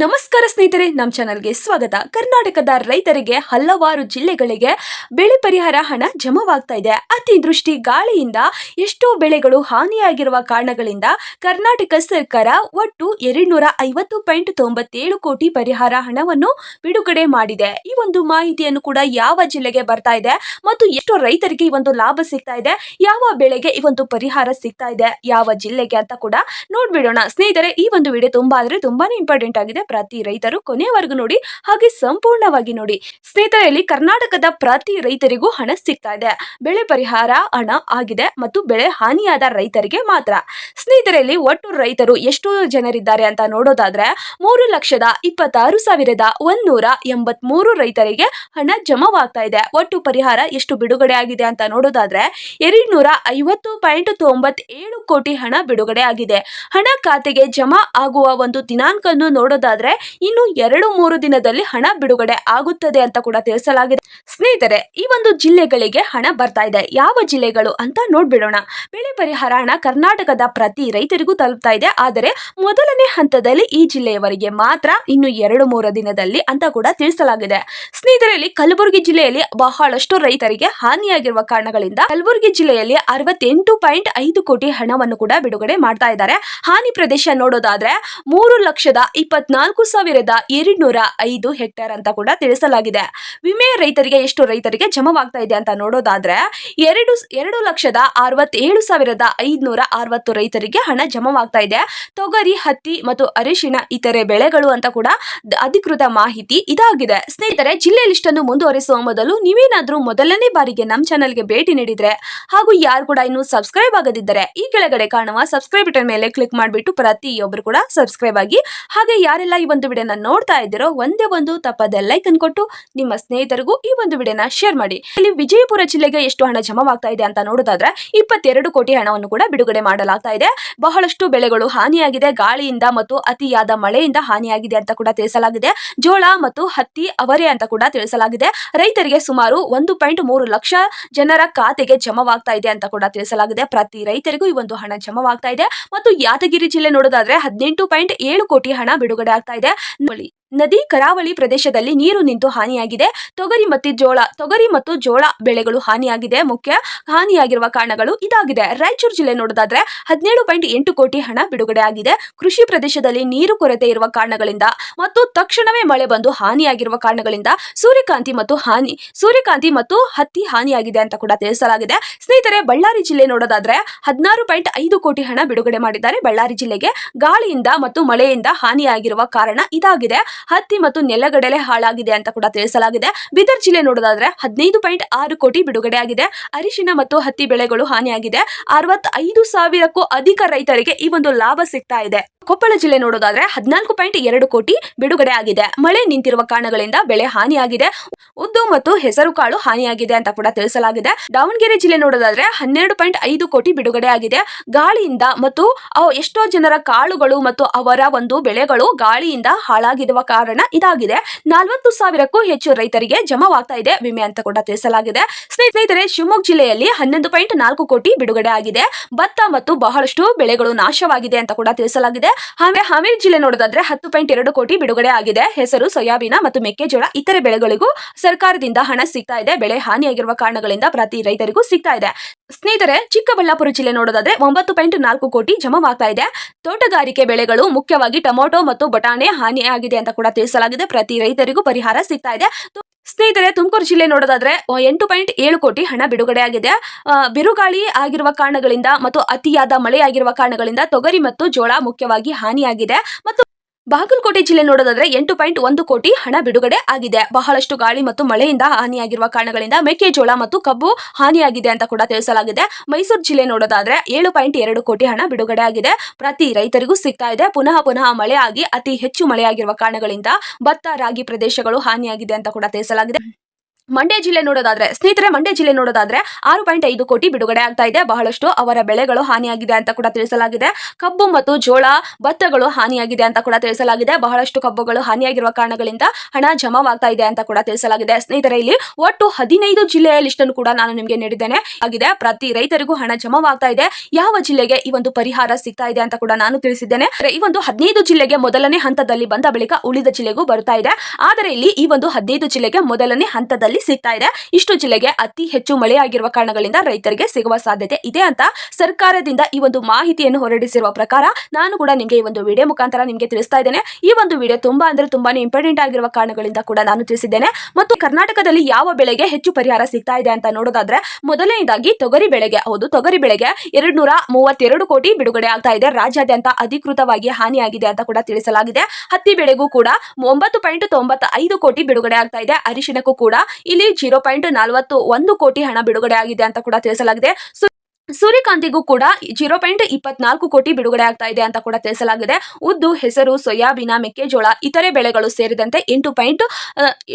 ನಮಸ್ಕಾರ ಸ್ನೇಹಿತರೆ ನಮ್ಮ ಚಾನಲ್ಗೆ ಸ್ವಾಗತ. ಕರ್ನಾಟಕದ ರೈತರಿಗೆ ಹಲವಾರು ಜಿಲ್ಲೆಗಳಿಗೆ ಬೆಳೆ ಪರಿಹಾರ ಹಣ ಜಮವಾಗ್ತಾ ಇದೆ. ಅತಿವೃಷ್ಟಿ, ಗಾಳಿಯಿಂದ ಎಷ್ಟೋ ಬೆಳೆಗಳು ಹಾನಿಯಾಗಿರುವ ಕಾರಣಗಳಿಂದ ಕರ್ನಾಟಕ ಸರ್ಕಾರ ಒಟ್ಟು ಎರಡ್ನೂರ ಐವತ್ತು ಪಾಯಿಂಟ್ ತೊಂಬತ್ತೇಳು ಕೋಟಿ ಪರಿಹಾರ ಹಣವನ್ನು ಬಿಡುಗಡೆ ಮಾಡಿದೆ. ಈ ಒಂದು ಮಾಹಿತಿಯನ್ನು ಕೂಡ ಯಾವ ಜಿಲ್ಲೆಗೆ ಬರ್ತಾ ಇದೆ ಮತ್ತು ಎಷ್ಟೋ ರೈತರಿಗೆ ಈ ಒಂದು ಲಾಭ ಸಿಗ್ತಾ ಇದೆ, ಯಾವ ಬೆಳೆಗೆ ಈ ಒಂದು ಪರಿಹಾರ ಸಿಗ್ತಾ ಇದೆ, ಯಾವ ಜಿಲ್ಲೆಗೆ ಅಂತ ಕೂಡ ನೋಡ್ಬಿಡೋಣ. ಸ್ನೇಹಿತರೆ, ಈ ಒಂದು ವಿಡಿಯೋ ತುಂಬಾ ಅಂದ್ರೆ ತುಂಬಾನೇ ಇಂಪಾರ್ಟೆಂಟ್ ಆಗಿದೆ. ಪ್ರತಿ ರೈತರು ಕೊನೆಯವರೆಗೂ ನೋಡಿ ಹಾಗೆ ಸಂಪೂರ್ಣವಾಗಿ ನೋಡಿ. ಸ್ನೇಹಿತರೆ, ಇಲ್ಲಿ ಕರ್ನಾಟಕದ ಪ್ರತಿ ರೈತರಿಗೂ ಹಣ ಸಿಗ್ತಾ ಇದೆ. ಬೆಳೆ ಪರಿಹಾರ, ಹಣ ಆಗಿದೆ ಮತ್ತು ಬೆಳೆ ಹಾನಿಯಾದ ರೈತರಿಗೆ ಮಾತ್ರ. ಸ್ನೇಹಿತರೆ, ಇಲ್ಲಿ ಒಟ್ಟು ರೈತರು ಎಷ್ಟು ಜನರಿದ್ದಾರೆ ಅಂತ ನೋಡೋದಾದ್ರೆ ಮೂರು ಲಕ್ಷದ ಇಪ್ಪತ್ತಾರು ಸಾವಿರದ ಒಂದೂರ ಎಂಬತ್ಮೂರು ರೈತರಿಗೆ ಹಣ ಜಮಾವಾಗ್ತಾ ಇದೆ. ಒಟ್ಟು ಪರಿಹಾರ ಎಷ್ಟು ಬಿಡುಗಡೆ ಆಗಿದೆ ಅಂತ ನೋಡೋದಾದ್ರೆ ಎರಡ್ನೂರ ಐವತ್ತು ಪಾಯಿಂಟ್ ತೊಂಬತ್ತೇಳು ಕೋಟಿ ಹಣ ಬಿಡುಗಡೆ ಆಗಿದೆ. ಹಣ ಖಾತೆಗೆ ಜಮಾ ಆಗುವ ಒಂದು ದಿನಾಂಕವನ್ನು ನೋಡೋದಾದ್ರೆ ಇನ್ನು ಎರಡು ಮೂರು ದಿನದಲ್ಲಿ ಹಣ ಬಿಡುಗಡೆ ಆಗುತ್ತದೆ ಅಂತ ಕೂಡ ತಿಳಿಸಲಾಗಿದೆ. ಸ್ನೇಹಿತರೆ, ಈ ಒಂದು ಜಿಲ್ಲೆಗಳಿಗೆ ಹಣ ಬರ್ತಾ ಇದೆ. ಯಾವ ಜಿಲ್ಲೆಗಳು ಅಂತ ನೋಡ್ಬಿಡೋಣ. ಬೆಳೆ ಪರಿಹಾರ ಹಣ ಕರ್ನಾಟಕದ ಪ್ರತಿ ರೈತರಿಗೂ ತಲುಪ್ತಾ ಇದೆ. ಆದರೆ ಮೊದಲನೇ ಹಂತದಲ್ಲಿ ಈ ಜಿಲ್ಲೆಯವರಿಗೆ ಮಾತ್ರ ಇನ್ನು ಎರಡು ಮೂರು ದಿನದಲ್ಲಿ ಅಂತ ಕೂಡ ತಿಳಿಸಲಾಗಿದೆ. ಸ್ನೇಹಿತರಲ್ಲಿ ಕಲಬುರಗಿ ಜಿಲ್ಲೆಯಲ್ಲಿ ಬಹಳಷ್ಟು ರೈತರಿಗೆ ಹಾನಿಯಾಗಿರುವ ಕಾರಣಗಳಿಂದ ಕಲಬುರಗಿ ಜಿಲ್ಲೆಯಲ್ಲಿ ಅರವತ್ತೆಂಟು ಪಾಯಿಂಟ್ ಐದು ಕೋಟಿ ಹಣವನ್ನು ಕೂಡ ಬಿಡುಗಡೆ ಮಾಡ್ತಾ ಇದ್ದಾರೆ. ಹಾನಿ ಪ್ರದೇಶ ನೋಡೋದಾದ್ರೆ ಮೂರು ಲಕ್ಷದ ಇಪ್ಪತ್ನಾಲ್ಕು ಸಾವಿರದ ಎರಡ್ನೂರ ಐದು ಹೆಕ್ಟೇರ್ ಅಂತ ಕೂಡ ತಿಳಿಸಲಾಗಿದೆ. ವಿಮೆ ರೈತರಿಗೆ ಎಷ್ಟು ರೈತರಿಗೆ ಜಮವಾಗ್ತಾ ಇದೆ ಅಂತ ನೋಡೋದಾದ್ರೆ ಎರಡು ಎರಡು ಲಕ್ಷದ ಅರವತ್ತೇಳು ಸಾವಿರದ ಐದುನೂರ ಅರವತ್ತು ರೈತರಿಗೆ ಹಣ ಜಮವಾಗ್ತಾ ಇದೆ. ತೊಗರಿ, ಹತ್ತಿ ಮತ್ತು ಅರಿಶಿಣ ಇತರೆ ಬೆಳೆಗಳು ಅಂತ ಕೂಡ ಅಧಿಕೃತ ಮಾಹಿತಿ ಇದಾಗಿದೆ. ಸ್ನೇಹಿತರೆ ಜಿಲ್ಲೆ ಲಿಸ್ಟ್ ಅನ್ನು ಮುಂದುವರಿಸುವ ಮೊದಲು ನೀವೇನಾದರೂ ಮೊದಲನೇ ಬಾರಿಗೆ ನಮ್ಮ ಚಾನಲ್ಗೆ ಭೇಟಿ ನೀಡಿದ್ರೆ ಹಾಗೂ ಯಾರು ಕೂಡ ಇನ್ನೂ ಸಬ್ಸ್ಕ್ರೈಬ್ ಆಗದಿದ್ದರೆ ಈ ಕೆಳಗಡೆ ಕಾಣುವ ಸಬ್ಸ್ಕ್ರೈಬ್ ಬಟನ್ ಮೇಲೆ ಕ್ಲಿಕ್ ಮಾಡಿಬಿಟ್ಟು ಪ್ರತಿಯೊಬ್ಬರು ಕೂಡ ಸಬ್ಸ್ಕ್ರೈಬ್ ಆಗಿ ಹಾಗೆ ಯಾರೆಲ್ಲ ಈ ಒಂದು ವಿಡಿಯೋನ ನೋಡ್ತಾ ಇದ್ದೀರೋ, ಒಂದೇ ಒಂದು ತಪ್ಪದೆ ಲೈಕ್ ಕೊಟ್ಟು ನಿಮ್ಮ ಸ್ನೇಹಿತರಿಗೂ ಈ ಒಂದು ವಿಡಿಯೋನ ಶೇರ್ ಮಾಡಿ. ಇಲ್ಲಿ ವಿಜಯಪುರ ಜಿಲ್ಲೆಗೆ ಎಷ್ಟು ಹಣ ಜಮಾವಾಗ್ತಾ ಇದೆ ಅಂತ ನೋಡೋದಾದ್ರೆ, ಇಪ್ಪತ್ತೆರಡು ಕೋಟಿ ಹಣವನ್ನು ಕೂಡ ಬಿಡುಗಡೆ ಮಾಡಲಾಗ್ತಾ ಇದೆ. ಬಹಳಷ್ಟು ಬೆಳೆಗಳು ಹಾನಿಯಾಗಿದೆ. ಗಾಳಿಯಿಂದ ಮತ್ತು ಅತಿಯಾದ ಮಳೆಯಿಂದ ಹಾನಿಯಾಗಿದೆ ಅಂತ ಕೂಡ ತಿಳಿಸಲಾಗಿದೆ. ಜೋಳ ಮತ್ತು ಹತ್ತಿ ಅವರೆ ಅಂತ ಕೂಡ ತಿಳಿಸಲಾಗಿದೆ. ರೈತರಿಗೆ ಸುಮಾರು ಒಂದು ಪಾಯಿಂಟ್ ಮೂರು ಲಕ್ಷ ಜನರ ಖಾತೆಗೆ ಜಮವಾಗ್ತಾ ಇದೆ ಅಂತ ಕೂಡ ತಿಳಿಸಲಾಗಿದೆ. ಪ್ರತಿ ರೈತರಿಗೂ ಈ ಒಂದು ಹಣ ಜಮವಾಗ್ತಾ ಇದೆ. ಮತ್ತು ಯಾದಗಿರಿ ಜಿಲ್ಲೆ ನೋಡೋದಾದ್ರೆ, ಹದಿನೆಂಟು ಪಾಯಿಂಟ್ ಏಳು ಕೋಟಿ ಹಣ ಬಿಡುಗಡೆ ಆಗ್ತಾ ಇದೆ. ನದಿ ಕರಾವಳಿ ಪ್ರದೇಶದಲ್ಲಿ ನೀರು ನಿಂತು ಹಾನಿಯಾಗಿದೆ. ತೊಗರಿ ಮತ್ತು ಜೋಳ, ತೊಗರಿ ಮತ್ತು ಜೋಳ ಬೆಳೆಗಳು ಹಾನಿಯಾಗಿದೆ. ಮುಖ್ಯ ಹಾನಿಯಾಗಿರುವ ಕಾರಣಗಳು ಇದಾಗಿದೆ. ರಾಯಚೂರು ಜಿಲ್ಲೆ ನೋಡೋದಾದ್ರೆ ಹದಿನೇಳು ಪಾಯಿಂಟ್ ಎಂಟು ಕೋಟಿ ಹಣ ಬಿಡುಗಡೆ ಆಗಿದೆ. ಕೃಷಿ ಪ್ರದೇಶದಲ್ಲಿ ನೀರು ಕೊರತೆ ಇರುವ ಕಾರಣಗಳಿಂದ ಮತ್ತು ತಕ್ಷಣವೇ ಮಳೆ ಬಂದು ಹಾನಿಯಾಗಿರುವ ಕಾರಣಗಳಿಂದ ಸೂರ್ಯಕಾಂತಿ ಮತ್ತು ಹಾನಿ, ಸೂರ್ಯಕಾಂತಿ ಮತ್ತು ಹತ್ತಿ ಹಾನಿಯಾಗಿದೆ ಅಂತ ಕೂಡ ತಿಳಿಸಲಾಗಿದೆ. ಸ್ನೇಹಿತರೆ, ಬಳ್ಳಾರಿ ಜಿಲ್ಲೆ ನೋಡೋದಾದ್ರೆ ಹದಿನಾರು ಪಾಯಿಂಟ್ ಐದು ಕೋಟಿ ಹಣ ಬಿಡುಗಡೆ ಮಾಡಿದ್ದಾರೆ. ಬಳ್ಳಾರಿ ಜಿಲ್ಲೆಗೆ ಗಾಳಿಯಿಂದ ಮತ್ತು ಮಳೆಯಿಂದ ಹಾನಿಯಾಗಿರುವ ಕಾರಣ ಇದಾಗಿದೆ. ಹತ್ತಿ ಮತ್ತು ನೆಲಗಡಲೆ ಹಾಳಾಗಿದೆ ಅಂತ ಕೂಡ ತಿಳಿಸಲಾಗಿದೆ. ಬೀದರ್ ಜಿಲ್ಲೆ ನೋಡೋದಾದ್ರೆ ಹದಿನೈದು ಪಾಯಿಂಟ್ ಆರು ಕೋಟಿ ಬಿಡುಗಡೆ ಆಗಿದೆ. ಅರಿಶಿನ ಮತ್ತು ಹತ್ತಿ ಬೆಳೆಗಳು ಹಾನಿಯಾಗಿದೆ. ಅರವತ್ತೈದು ಸಾವಿರಕ್ಕೂ ಅಧಿಕ ರೈತರಿಗೆ ಈ ಒಂದು ಲಾಭ ಸಿಗ್ತಾ ಇದೆ. ಕೊಪ್ಪಳ ಜಿಲ್ಲೆ ನೋಡೋದಾದ್ರೆ ಹದಿನಾಲ್ಕು ಪಾಯಿಂಟ್ ಎರಡು ಕೋಟಿ ಬಿಡುಗಡೆ ಆಗಿದೆ. ಮಳೆ ನಿಂತಿರುವ ಕಾರಣಗಳಿಂದ ಬೆಳೆ ಹಾನಿಯಾಗಿದೆ. ಉದ್ದು ಮತ್ತು ಹೆಸರು ಕಾಳು ಹಾನಿಯಾಗಿದೆ ಅಂತ ಕೂಡ ತಿಳಿಸಲಾಗಿದೆ. ದಾವಣಗೆರೆ ಜಿಲ್ಲೆ ನೋಡೋದಾದ್ರೆ ಹನ್ನೆರಡು ಪಾಯಿಂಟ್ ಐದು ಕೋಟಿ ಬಿಡುಗಡೆ ಆಗಿದೆ. ಗಾಳಿಯಿಂದ ಮತ್ತು ಎಷ್ಟೋ ಜನರ ಕಾಳುಗಳು ಮತ್ತು ಅವರ ಒಂದು ಬೆಳೆಗಳು ಗಾಳಿಯಿಂದ ಹಾಳಾಗಿರುವ ಕಾರಣ ಇದಾಗಿದೆ. ನಲವತ್ತು ಸಾವಿರಕ್ಕೂ ಹೆಚ್ಚು ರೈತರಿಗೆ ಜಮಾವಾಗ್ತಾ ಇದೆ ವಿಮೆ ಅಂತ ಕೂಡ ತಿಳಿಸಲಾಗಿದೆ. ಸ್ನೇಹಿತರೆ, ಶಿವಮೊಗ್ಗ ಜಿಲ್ಲೆಯಲ್ಲಿ ಹನ್ನೊಂದು ಪಾಯಿಂಟ್ ನಾಲ್ಕು ಕೋಟಿ ಬಿಡುಗಡೆ ಆಗಿದೆ. ಭತ್ತ ಮತ್ತು ಬಹಳಷ್ಟು ಬೆಳೆಗಳು ನಾಶವಾಗಿದೆ ಅಂತ ಕೂಡ ತಿಳಿಸಲಾಗಿದೆ. ಹಾಗೆ ಹಾವೇರಿ ಜಿಲ್ಲೆ ನೋಡೋದಾದ್ರೆ ಹತ್ತು ಪಾಯಿಂಟ್ ಎರಡು ಕೋಟಿ ಬಿಡುಗಡೆ ಆಗಿದೆ. ಹೆಸರು ಸೋಯಾಬೀನ ಮತ್ತು ಮೆಕ್ಕೆಜೋಳ. ಇತರೆ ಬೆಳೆಗಳಿಗೂ ಸರ್ಕಾರದಿಂದ ಹಣ ಸಿಗ್ತಾ ಇದೆ. ಬೆಳೆ ಹಾನಿಯಾಗಿರುವ ಕಾರಣಗಳಿಂದ ಪ್ರತಿ ರೈತರಿಗೂ ಸಿಗ್ತಾ ಇದೆ. ಸ್ನೇಹಿತರೆ, ಚಿಕ್ಕಬಳ್ಳಾಪುರ ಜಿಲ್ಲೆ ನೋಡೋದಾದ್ರೆ ಒಂಬತ್ತು ಪಾಯಿಂಟ್ ನಾಲ್ಕು ಕೋಟಿ ಜಮವಾಗ್ತಾ ಇದೆ. ತೋಟಗಾರಿಕೆ ಬೆಳೆಗಳು ಮುಖ್ಯವಾಗಿ ಟೊಮೊಟೊ ಮತ್ತು ಬಟಾಣೆ ಹಾನಿಯಾಗಿದೆ ಅಂತ ಕೂಡ ತಿಳಿಸಲಾಗಿದೆ. ಪ್ರತಿ ರೈತರಿಗೂ ಪರಿಹಾರ ಸಿಗ್ತಾ ಇದೆ. ಸ್ನೇಹಿತರೆ, ತುಮಕೂರು ಜಿಲ್ಲೆ ನೋಡೋದಾದ್ರೆ ಎಂಟು ಪಾಯಿಂಟ್ ಏಳು ಕೋಟಿ ಹಣ ಬಿಡುಗಡೆಯಾಗಿದೆ ಬಿರುಗಾಳಿ ಆಗಿರುವ ಕಾರಣಗಳಿಂದ ಮತ್ತು ಅತಿಯಾದ ಮಳೆಯಾಗಿರುವ ಕಾರಣಗಳಿಂದ ತೊಗರಿ ಮತ್ತು ಜೋಳ ಮುಖ್ಯವಾಗಿ ಹಾನಿಯಾಗಿದೆ. ಮತ್ತು ಬಾಗಲಕೋಟೆ ಜಿಲ್ಲೆ ನೋಡೋದಾದ್ರೆ ಎಂಟು ಪಾಯಿಂಟ್ ಒಂದು ಕೋಟಿ ಹಣ ಬಿಡುಗಡೆ ಆಗಿದೆ. ಬಹಳಷ್ಟು ಗಾಳಿ ಮತ್ತು ಮಳೆಯಿಂದ ಹಾನಿಯಾಗಿರುವ ಕಾರಣಗಳಿಂದ ಮೆಕ್ಕೆಜೋಳ ಮತ್ತು ಕಬ್ಬು ಹಾನಿಯಾಗಿದೆ ಅಂತ ಕೂಡ ತಿಳಿಸಲಾಗಿದೆ. ಮೈಸೂರು ಜಿಲ್ಲೆ ನೋಡೋದಾದ್ರೆ ಏಳು ಪಾಯಿಂಟ್ ಎರಡು ಕೋಟಿ ಹಣ ಬಿಡುಗಡೆ ಆಗಿದೆ. ಪ್ರತಿ ರೈತರಿಗೂ ಸಿಗ್ತಾ ಇದೆ. ಪುನಃ ಪುನಃ ಮಳೆ ಆಗಿ ಅತಿ ಹೆಚ್ಚು ಮಳೆಯಾಗಿರುವ ಕಾರಣಗಳಿಂದ ಭತ್ತ, ರಾಗಿ ಪ್ರದೇಶಗಳು ಹಾನಿಯಾಗಿದೆ ಅಂತ ಕೂಡ ತಿಳಿಸಲಾಗಿದೆ. ಮಂಡ್ಯ ಜಿಲ್ಲೆ ನೋಡೋದಾದ್ರೆ, ಸ್ನೇಹಿತರೆ, ಮಂಡ್ಯ ಜಿಲ್ಲೆ ನೋಡೋದಾದ್ರೆ ಆರು ಪಾಯಿಂಟ್ ಐದು ಕೋಟಿ ಬಿಡುಗಡೆ ಆಗ್ತಾ ಇದೆ. ಬಹಳಷ್ಟು ಅವರ ಬೆಳೆಗಳು ಹಾನಿಯಾಗಿದೆ ಅಂತ ಕೂಡ ತಿಳಿಸಲಾಗಿದೆ. ಕಬ್ಬು ಮತ್ತು ಜೋಳ ಭತ್ತಗಳು ಹಾನಿಯಾಗಿದೆ ಅಂತ ಕೂಡ ತಿಳಿಸಲಾಗಿದೆ. ಬಹಳಷ್ಟು ಕಬ್ಬುಗಳು ಹಾನಿಯಾಗಿರುವ ಕಾರಣಗಳಿಂದ ಹಣ ಜಮಾವಾಗ್ತಾ ಇದೆ ಅಂತ ಕೂಡ ತಿಳಿಸಲಾಗಿದೆ. ಸ್ನೇಹಿತರೆ, ಇಲ್ಲಿ ಒಟ್ಟು ಹದಿನೈದು ಜಿಲ್ಲೆಯ ಲಿಸ್ಟ್ ಅನ್ನು ಕೂಡ ನಾನು ನಿಮಗೆ ನೀಡಿದ್ದೇನೆ. ಆಗಿದೆ. ಪ್ರತಿ ರೈತರಿಗೂ ಹಣ ಜಮಾವಾಗ್ತಾ ಇದೆ. ಯಾವ ಜಿಲ್ಲೆಗೆ ಈ ಒಂದು ಪರಿಹಾರ ಸಿಗ್ತಾ ಇದೆ ಅಂತ ಕೂಡ ನಾನು ತಿಳಿಸಿದ್ದೇನೆ. ಈ ಒಂದು ಹದಿನೈದು ಜಿಲ್ಲೆಗೆ ಮೊದಲನೇ ಹಂತದಲ್ಲಿ ಬಂದ ಬಳಿಕ ಉಳಿದ ಜಿಲ್ಲೆಗೂ ಬರ್ತಾ ಇದೆ. ಆದರೆ ಇಲ್ಲಿ ಈ ಒಂದು ಹದಿನೈದು ಜಿಲ್ಲೆಗೆ ಮೊದಲನೇ ಹಂತದಲ್ಲಿ ಸಿಗ್ತಾ ಇದೆ. ಇಷ್ಟು ಜಿಲ್ಲೆಗೆ ಅತಿ ಹೆಚ್ಚು ಮಳೆಯಾಗಿರುವ ಕಾರಣಗಳಿಂದ ರೈತರಿಗೆ ಸಿಗುವ ಸಾಧ್ಯತೆ ಇದೆ ಅಂತ ಸರ್ಕಾರದಿಂದ ಈ ಒಂದು ಮಾಹಿತಿಯನ್ನು ಹೊರಡಿಸಿರುವ ಪ್ರಕಾರ ನಾನು ಕೂಡ ನಿಮಗೆ ಈ ಒಂದು ವಿಡಿಯೋ ಮುಖಾಂತರ ನಿಮಗೆ ತಿಳಿಸ್ತಾ ಇದ್ದೇನೆ. ಈ ಒಂದು ವಿಡಿಯೋ ತುಂಬಾ ಅಂದ್ರೆ ತುಂಬಾನೇ ಇಂಪಾರ್ಟೆಂಟ್ ಆಗಿರುವ ಕಾರಣಗಳಿಂದ ಕೂಡ ನಾನು ತಿಳಿಸಿದ್ದೇನೆ. ಮತ್ತು ಕರ್ನಾಟಕದಲ್ಲಿ ಯಾವ ಬೆಳೆಗೆ ಹೆಚ್ಚು ಪರಿಹಾರ ಸಿಗ್ತಾ ಇದೆ ಅಂತ ನೋಡೋದಾದ್ರೆ, ಮೊದಲನೇದಾಗಿ ತೊಗರಿ ಬೆಳೆಗೆ, ಹೌದು, ತೊಗರಿ ಬೆಳೆಗೆ ಎರಡು ನೂರ ಮೂವತ್ತೆರಡು ಕೋಟಿ ಬಿಡುಗಡೆ ಆಗ್ತಾ ಇದೆ. ರಾಜ್ಯಾದ್ಯಂತ ಅಧಿಕೃತವಾಗಿ ಹಾನಿಯಾಗಿದೆ ಅಂತ ಕೂಡ ತಿಳಿಸಲಾಗಿದೆ. ಹತ್ತಿ ಬೆಳೆಗೂ ಕೂಡ ಒಂಬತ್ತು ಪಾಯಿಂಟ್ ತೊಂಬತ್ತ ಐದು ಕೋಟಿ ಬಿಡುಗಡೆ ಆಗ್ತಾ ಇದೆ. ಅರಿಶಿನಕ್ಕೂ ಕೂಡ ಇಲ್ಲಿ ಜೀರೋ ಪಾಯಿಂಟ್ ನಲವತ್ತು ಒಂದು ಕೋಟಿ ಹಣ ಬಿಡುಗಡೆ ಆಗಿದೆ ಅಂತ ಕೂಡ ತಿಳಿಸಲಾಗಿದೆ. ಸೂರ್ಯಕಾಂತಿಗೂ ಕೂಡ ಜೀರೋ ಪಾಯಿಂಟ್ ಇಪ್ಪತ್ನಾಲ್ಕು ಕೋಟಿ ಬಿಡುಗಡೆ ಆಗ್ತಾ ಇದೆ ಅಂತ ಕೂಡ ತಿಳಿಸಲಾಗಿದೆ. ಉದ್ದು, ಹೆಸರು, ಸೋಯಾಬೀನ, ಮೆಕ್ಕೆಜೋಳ, ಇತರೆ ಬೆಳೆಗಳು ಸೇರಿದಂತೆ ಎಂಟು ಪಾಯಿಂಟ್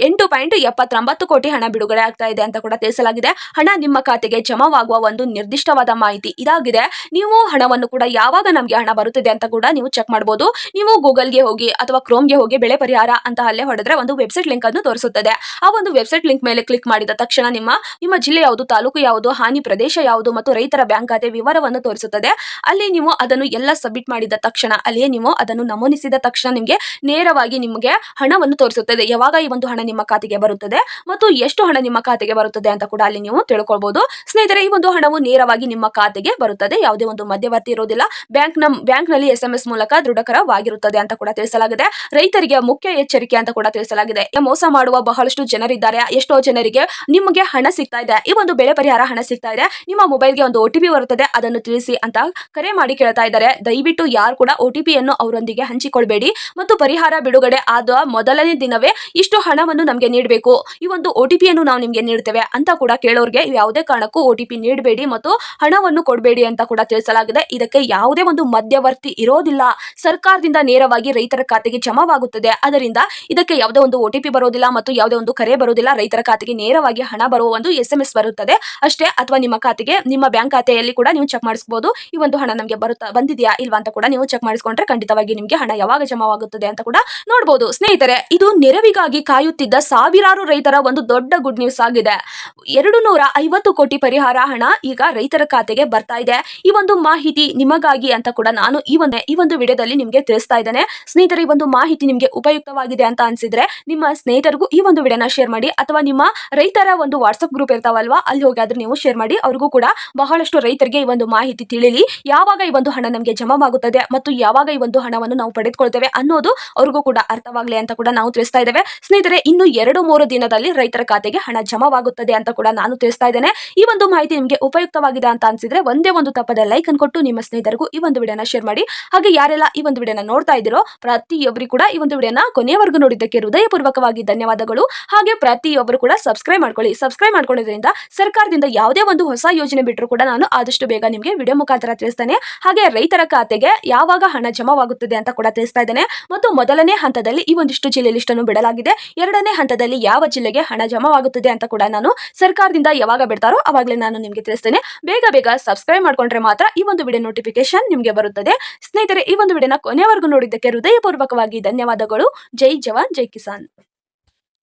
ಎಂಟು ಪಾಯಿಂಟ್ ಎಪ್ಪತ್ತೊಂಬತ್ತು ಕೋಟಿ ಹಣ ಬಿಡುಗಡೆ ಆಗ್ತಾ ಇದೆ ಅಂತ ಕೂಡ ತಿಳಿಸಲಾಗಿದೆ. ಹಣ ನಿಮ್ಮ ಖಾತೆಗೆ ಜಮಾವಾಗುವ ಒಂದು ನಿರ್ದಿಷ್ಟವಾದ ಮಾಹಿತಿ ಇದಾಗಿದೆ. ನೀವು ಹಣವನ್ನು ಕೂಡ ಯಾವಾಗ ನಮಗೆ ಹಣ ಬರುತ್ತಿದೆ ಅಂತ ಕೂಡ ನೀವು ಚೆಕ್ ಮಾಡಬಹುದು ನೀವು ಗೂಗಲ್ಗೆ ಹೋಗಿ ಅಥವಾ ಕ್ರೋಮ್ಗೆ ಹೋಗಿ ಬೆಳೆ ಪರಿಹಾರ ಅಂತ ಅಲ್ಲೇ ಹೊಡೆದ್ರೆ ಒಂದು ವೆಬ್ಸೈಟ್ ಲಿಂಕ್ ಅನ್ನು ತೋರಿಸುತ್ತದೆ. ಆ ಒಂದು ವೆಬ್ಸೈಟ್ ಲಿಂಕ್ ಮೇಲೆ ಕ್ಲಿಕ್ ಮಾಡಿದ ತಕ್ಷಣ ನಿಮ್ಮ ನಿಮ್ಮ ಜಿಲ್ಲೆ ಯಾವುದು, ತಾಲೂಕು ಯಾವುದು, ಹಾನಿ ಪ್ರದೇಶ ಯಾವುದು ಮತ್ತು ರೈತರ ಬ್ಯಾಂಕ್ ಖಾತೆ ವಿವರವನ್ನು ತೋರಿಸುತ್ತದೆ. ಅಲ್ಲಿ ನೀವು ಅದನ್ನು ಎಲ್ಲ ಸಬ್ಮಿಟ್ ಮಾಡಿದ ತಕ್ಷಣ, ಅಲ್ಲಿಯೇ ನೀವು ಅದನ್ನು ನಮೂನಿಸಿದ ತಕ್ಷಣ ನಿಮಗೆ ನೇರವಾಗಿ ನಿಮಗೆ ಹಣವನ್ನು ತೋರಿಸುತ್ತದೆ. ಯಾವಾಗ ಈ ಒಂದು ಹಣ ನಿಮ್ಮ ಖಾತೆಗೆ ಬರುತ್ತದೆ ಮತ್ತು ಎಷ್ಟು ಹಣ ನಿಮ್ಮ ಖಾತೆಗೆ ಬರುತ್ತದೆ ಅಂತ ಕೂಡ ಅಲ್ಲಿ ನೀವು ತಿಳ್ಕೊಳ್ಬಹುದು ಸ್ನೇಹಿತರೆ, ಈ ಒಂದು ಹಣವು ನೇರವಾಗಿ ನಿಮ್ಮ ಖಾತೆಗೆ ಬರುತ್ತದೆ. ಯಾವುದೇ ಒಂದು ಮಧ್ಯವರ್ತಿ ಇರೋದಿಲ್ಲ. ಬ್ಯಾಂಕ್ ನಮ್ ಬ್ಯಾಂಕ್ನಲ್ಲಿ ಎಸ್ ಎಂ ಮೂಲಕ ದೃಢಕರವಾಗಿರುತ್ತದೆ ಅಂತ ಕೂಡ ತಿಳಿಸಲಾಗಿದೆ. ರೈತರಿಗೆ ಮುಖ್ಯ ಎಚ್ಚರಿಕೆ ಅಂತ ಕೂಡ ತಿಳಿಸಲಾಗಿದೆ. ಮೋಸ ಮಾಡುವ ಬಹಳಷ್ಟು ಜನರಿದ್ದಾರೆ. ಎಷ್ಟೋ ಜನರಿಗೆ ನಿಮಗೆ ಹಣ ಸಿಗ್ತಾ ಇದೆ. ಈ ಒಂದು ಬೆಳೆ ಪರಿಹಾರ ಹಣ ಸಿಗ್ತಾ ಇದೆ. ನಿಮ್ಮ ಮೊಬೈಲ್ಗೆ ಒಂದು ಟಿ ಪಿ ಬರುತ್ತದೆ, ಅದನ್ನು ತಿಳಿಸಿ ಅಂತ ಕರೆ ಮಾಡಿ ಕೇಳ್ತಾ ಇದ್ದಾರೆ. ದಯವಿಟ್ಟು ಯಾರು ಕೂಡ ಒ ಟಿ ಅವರೊಂದಿಗೆ ಹಂಚಿಕೊಳ್ಬೇಡಿ. ಮತ್ತು ಪರಿಹಾರ ಬಿಡುಗಡೆ ಆದ ಮೊದಲನೇ ದಿನವೇ ಇಷ್ಟು ಹಣವನ್ನು ನಮಗೆ ನೀಡಬೇಕು. ಈ ಒಂದು ಒ ನಾವು ನಿಮಗೆ ನೀಡ್ತೇವೆ ಅಂತ ಕೂಡ ಕೇಳೋರಿಗೆ ಯಾವುದೇ ಕಾರಣಕ್ಕೂ ಒ ಟಿ ಪಿ ನೀಡಬೇಡಿ ಮತ್ತು ಹಣವನ್ನು ಕೊಡಬೇಡಿ ಅಂತ ಕೂಡ ತಿಳಿಸಲಾಗಿದೆ. ಇದಕ್ಕೆ ಯಾವುದೇ ಒಂದು ಮಧ್ಯವರ್ತಿ ಇರೋದಿಲ್ಲ. ಸರ್ಕಾರದಿಂದ ನೇರವಾಗಿ ರೈತರ ಖಾತೆಗೆ ಜಮಾವಾಗುತ್ತದೆ. ಅದರಿಂದ ಇದಕ್ಕೆ ಯಾವುದೇ ಒಂದು ಒ ಟಿ ಪಿ ಬರೋದಿಲ್ಲ ಮತ್ತು ಯಾವುದೇ ಒಂದು ಕರೆ ಬರೋದಿಲ್ಲ. ರೈತರ ಖಾತೆಗೆ ನೇರವಾಗಿ ಹಣ ಬರುವ ಒಂದು ಎಸ್ ಬರುತ್ತದೆ. ಅಷ್ಟೇ, ಅಥವಾ ನಿಮ್ಮ ಖಾತೆಗೆ ನಿಮ್ಮ ಬ್ಯಾಂಕ್ ಖಾತೆಯಲ್ಲಿ ಕೂಡ ನೀವು ಚೆಕ್ ಮಾಡಿಸಬಹುದು ಈ ಒಂದು ಹಣ ನಮಗೆ ಬರುತ್ತಾ, ಬಂದಿದೆಯಾ ಇಲ್ವಾ ಅಂತ ಕೂಡ ನೀವು ಚೆಕ್ ಮಾಡಿಸ್ಕೊಂಡ್ರೆ ಖಂಡಿತವಾಗಿ ನಿಮಗೆ ಹಣ ಯಾವಾಗ ಜಮಾವಾಗುತ್ತದೆ ಅಂತ ಕೂಡ ನೋಡಬಹುದು ಸ್ನೇಹಿತರೆ, ಇದು ನೆರವಿಗಾಗಿ ಕಾಯುತ್ತಿದ್ದ ಸಾವಿರಾರು ರೈತರ ಒಂದು ದೊಡ್ಡ ಗುಡ್ ನ್ಯೂಸ್ ಆಗಿದೆ. ಎರಡು ನೂರ ಐವತ್ತು ಕೋಟಿ ಪರಿಹಾರ ಹಣ ಈಗ ರೈತರ ಖಾತೆಗೆ ಬರ್ತಾ ಇದೆ. ಈ ಒಂದು ಮಾಹಿತಿ ನಿಮಗಾಗಿ ಅಂತ ಕೂಡ ನಾನು ಈ ಒಂದು ಈ ಒಂದು ವಿಡಿಯೋದಲ್ಲಿ ನಿಮಗೆ ತಿಳಿಸ್ತಾ ಇದ್ದೇನೆ. ಸ್ನೇಹಿತರೆ, ಈ ಒಂದು ಮಾಹಿತಿ ನಿಮಗೆ ಉಪಯುಕ್ತವಾಗಿದೆ ಅಂತ ಅನ್ಸಿದ್ರೆ ನಿಮ್ಮ ಸ್ನೇಹಿತರಿಗೂ ಈ ಒಂದು ವಿಡಿಯೋನ ಶೇರ್ ಮಾಡಿ ಅಥವಾ ನಿಮ್ಮ ರೈತರ ಒಂದು ವಾಟ್ಸ್ಆಪ್ ಗ್ರೂಪ್ ಇರ್ತಾವಲ್ವಾ, ಅಲ್ಲಿ ಹೋಗಿ ಆದ್ರೂ ನೀವು ಶೇರ್ ಮಾಡಿ, ಅವ್ರಿಗೂ ಕೂಡ ಬಹಳಷ್ಟು ರೈತರಿಗೆ ಈ ಒಂದು ಮಾಹಿತಿ ತಿಳಿಲಿ. ಯಾವಾಗ ಈ ಒಂದು ಹಣ ನಮಗೆ ಜಮಾವಾಗುತ್ತದೆ ಮತ್ತು ಯಾವಾಗ ಈ ಒಂದು ಹಣವನ್ನು ನಾವು ಪಡೆದುಕೊಳ್ತೇವೆ ಅನ್ನೋದು ಅವ್ರಿಗೂ ಕೂಡ ಅರ್ಥವಾಗಲಿ ಅಂತ ಕೂಡ ನಾವು ತಿಳಿಸ್ತಾ ಇದ್ದೇವೆ. ಸ್ನೇಹಿತರೆ, ಇನ್ನು ಎರಡು ಮೂರು ದಿನದಲ್ಲಿ ರೈತರ ಖಾತೆಗೆ ಹಣ ಜಮವಾಗುತ್ತದೆ ಅಂತ ಕೂಡ ನಾನು ತಿಳಿಸ್ತಾ ಇದ್ದೇನೆ. ಈ ಒಂದು ಮಾಹಿತಿ ನಿಮಗೆ ಉಪಯುಕ್ತವಾಗಿದೆ ಅಂತ ಅನ್ಸಿದ್ರೆ ಒಂದೇ ಒಂದು ತಪ್ಪದ ಲೈಕ್ ಅನ್ನು ಕೊಟ್ಟು ನಿಮ್ಮ ಸ್ನೇಹಿತರಿಗೂ ಈ ಒಂದು ವಿಡಿಯೋನ ಶೇರ್ ಮಾಡಿ. ಹಾಗೆ ಯಾರೆಲ್ಲ ಈ ಒಂದು ವಿಡಿಯೋನ ನೋಡ್ತಾ ಇದ್ದೀರೋ ಪ್ರತಿಯೊಬ್ಬರು ಕೂಡ ಈ ಒಂದು ವಿಡಿಯೋನ ಕೊನೆಯವರೆಗೂ ನೋಡಿದ್ದಕ್ಕೆ ಹೃದಯಪೂರ್ವಕವಾಗಿ ಧನ್ಯವಾದಗಳು. ಹಾಗೆ ಪ್ರತಿಯೊಬ್ಬರು ಕೂಡ ಸಬ್ಸ್ಕ್ರೈಬ್ ಮಾಡ್ಕೊಳ್ಳಿ. ಸಬ್ಸ್ಕ್ರೈಬ್ ಮಾಡ್ಕೊಳ್ಳೋದ್ರಿಂದ ಸರ್ಕಾರದಿಂದ ಯಾವುದೇ ಒಂದು ಹೊಸ ಯೋಜನೆ ಬಿಟ್ಟರು ಕೂಡ ನಾನು ಆದಷ್ಟು ಬೇಗ ನಿಮಗೆ ವಿಡಿಯೋ ಮುಖಾಂತರ ತಿಳಿಸ್ತೇನೆ. ಹಾಗೆ ರೈತರ ಖಾತೆಗೆ ಯಾವಾಗ ಹಣ ಜಮಾವಾಗುತ್ತದೆ ಅಂತ ಕೂಡ ತಿಳಿಸ್ತಾ ಇದ್ದೇನೆ. ಮತ್ತು ಮೊದಲನೇ ಹಂತದಲ್ಲಿ ಈ ಒಂದಿಷ್ಟು ಜಿಲ್ಲೆ ಲಿಸ್ಟ್ ಅನ್ನು ಬಿಡಲಾಗಿದೆ. ಎರಡನೇ ಹಂತದಲ್ಲಿ ಯಾವ ಜಿಲ್ಲೆಗೆ ಹಣ ಜಮಾವಾಗುತ್ತದೆ ಅಂತ ಕೂಡ ನಾನು ಸರ್ಕಾರದಿಂದ ಯಾವಾಗ ಬಿಡ್ತಾರೋ ಅವಾಗಲೇ ನಾನು ನಿಮಗೆ ತಿಳಿಸ್ತೇನೆ. ಬೇಗ ಬೇಗ ಸಬ್ಸ್ಕ್ರೈಬ್ ಮಾಡ್ಕೊಂಡ್ರೆ ಮಾತ್ರ ಈ ಒಂದು ವಿಡಿಯೋ ನೋಟಿಫಿಕೇಶನ್ ನಿಮಗೆ ಬರುತ್ತದೆ. ಸ್ನೇಹಿತರೆ, ಈ ಒಂದು ವಿಡಿಯೋನ ಕೊನೆಯವರೆಗೂ ನೋಡಿದ್ದಕ್ಕೆ ಹೃದಯಪೂರ್ವಕವಾಗಿ ಧನ್ಯವಾದಗಳು. ಜೈ ಜವಾನ್, ಜೈ ಕಿಸಾನ್.